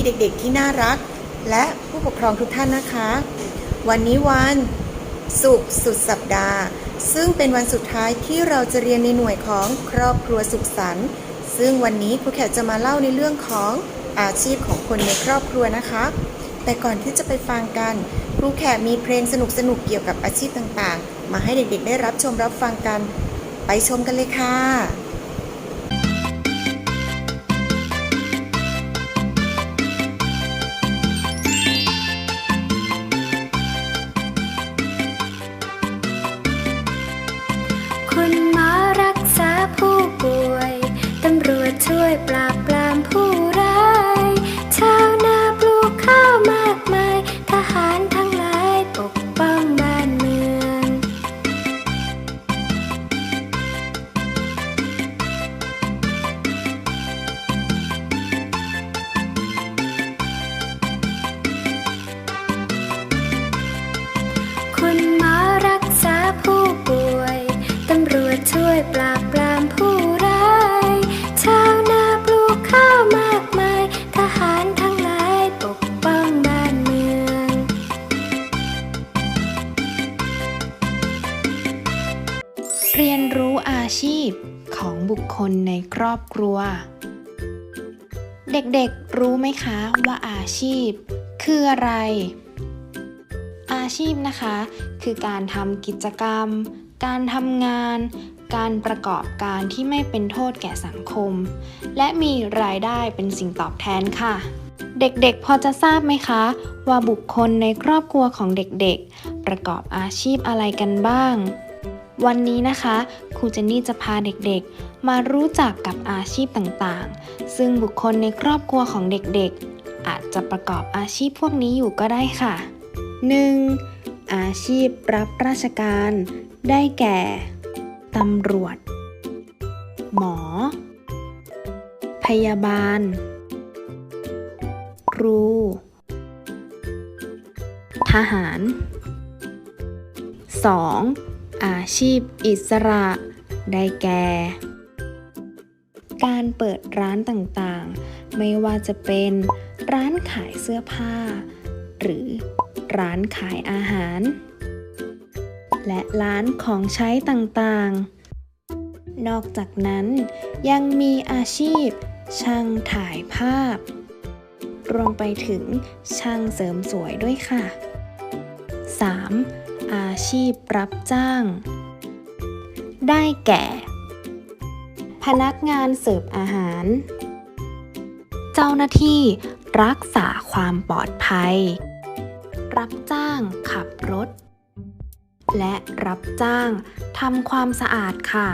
ีเด็กๆที่น่ารัก และผู้ปกครองทุกท่านนะคะ วันนี้วันศุกร์สุดสัปดาห์ ซึ่งเป็นวันสุดท้ายที่เราจะเรียนในหน่วยของครอบครัวสุขสันต์ซึ่งวันนี้ครูแขกจะมาเล่าในเรื่องของอาชีพของคนในครอบครัวนะคะ แต่ก่อนที่จะไปฟังกัน ครูแขกมีเพลงสนุกๆเกี่ยวกับอาชีพต่างๆ มาให้เด็กๆได้รับชมรับฟังกัน ไปชมกันเลยค่ะ ปราบปลา ชีพของบุคคลในครอบครัว เด็กๆรู้ไหมคะว่าอาชีพ คืออะไร อาชีพนะคะ คือการทำกิจกรรม การทำงาน การประกอบการที่ไม่เป็นโทษแก่สังคม และมีรายได้เป็นสิ่งตอบแทนค่ะเด็กๆ พอจะทราบไหมคะ ว่าบุคคลในครอบครัวของเด็กๆ ประกอบอาชีพอะไรกันบ้าง วันนี้นะคะครูเจนนี่จะพาเด็กๆ มารู้จักกับอาชีพต่างๆ ซึ่งบุคคลในครอบครัวของเด็กๆ อาจจะประกอบอาชีพพวกนี้อยู่ก็ได้ค่ะ 1. อาชีพรับราชการ ได้แก่ตำรวจ หมอ พยาบาล ครู ทหาร 2. อาชีพอิสระ ได้แก่ การเปิดร้านต่างๆ ไม่ว่าจะเป็นร้านขายเสื้อผ้า หรือร้านขายอาหาร และร้านของใช้ต่างๆ นอกจากนั้นยังมีอาชีพ ช่างถ่ายภาพ รวมไปถึงช่างเสริมสวยด้วยค่ะ 3. อาชีพรับจ้าง ได้แก่ พนักงานเสิร์ฟอาหาร เจ้าหน้าที่รักษาความปลอดภัย รับจ้างขับรถ และรับจ้างทำความสะอาดค่ะ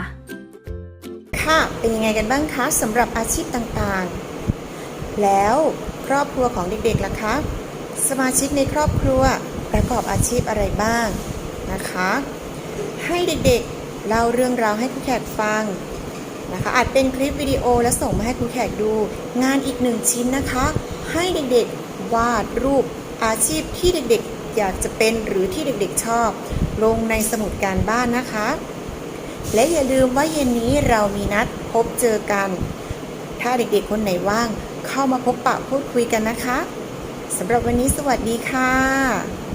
ค่ะเป็นยังไงกันบ้างคะสำหรับอาชีพต่างๆ แล้วครอบครัวของเด็กๆล่ะคะ สมาชิกในครอบครัว ประกอบอาชีพอะไรบ้างนะคะ ให้เด็กๆเล่าเรื่องราวให้ครูแขกฟังนะคะอาจเป็นคลิปวิดีโอแล้วส่งมาให้ครูแขกดู งานอีกหนึ่งชิ้นนะคะ ให้เด็กๆวาดรูปอาชีพที่เด็กๆ อยากจะเป็นหรือที่เด็กๆชอบ ลงในสมุดการบ้านนะคะ และอย่าลืมว่าเย็นนี้เรามีนัดพบเจอกัน ถ้าเด็กๆ คนไหนว่าง เข้ามาพบปะพูดคุยกันนะคะสำหรับวันนี้สวัสดีค่ะ